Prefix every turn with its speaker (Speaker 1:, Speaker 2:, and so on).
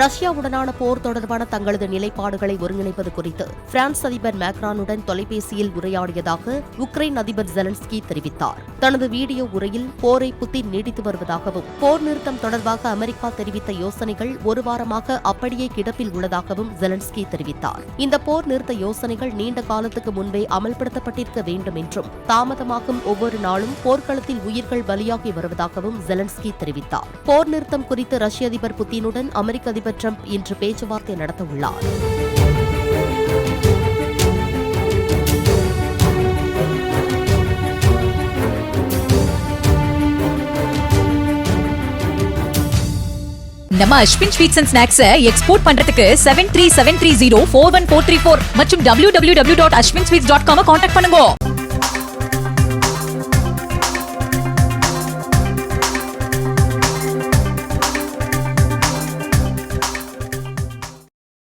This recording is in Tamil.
Speaker 1: ரஷ்யாவுடனான போர் தொடர்பான தங்களது நிலைப்பாடுகளை ஒருங்கிணைப்பது குறித்து பிரான்ஸ் அதிபர் மேக்ரானுடன் தொலைபேசியில் உரையாடியதாக உக்ரைன் அதிபர் ஜெலன்ஸ்கி தெரிவித்தார். தனது வீடியோ உரையில் போரை புத்தின் நீடித்து வருவதாகவும் போர் நிறுத்தம் தொடர்பாக அமெரிக்கா தெரிவித்த யோசனைகள் ஒரு வாரமாக அப்படியே கிடப்பில் உள்ளதாகவும் ஜெலன்ஸ்கி தெரிவித்தார். இந்த போர் நிறுத்த யோசனைகள் நீண்ட காலத்துக்கு முன்பே அமல்படுத்தப்பட்டிருக்க வேண்டும் என்றும் தாமதமாகும் ஒவ்வொரு நாளும் போர்க்களத்தில் உயிர்கள் பலியாகி வருவதாகவும் ஜெலன்ஸ்கி தெரிவித்தார். போர் நிறுத்தம் குறித்து ரஷ்ய அதிபர் புத்தினுடன் அமெரிக்க அதிபர் ட்ரம்ப் இன்று பேச்சுவார்த்தை நடத்தவுள்ளார்.
Speaker 2: நம்ம Ashwin sweets and snacks export பண்றதுக்கு seven three seven three zero four one four three four மற்றும் W W W dot Ashwin sweets dot com contact பண்ணுங்க.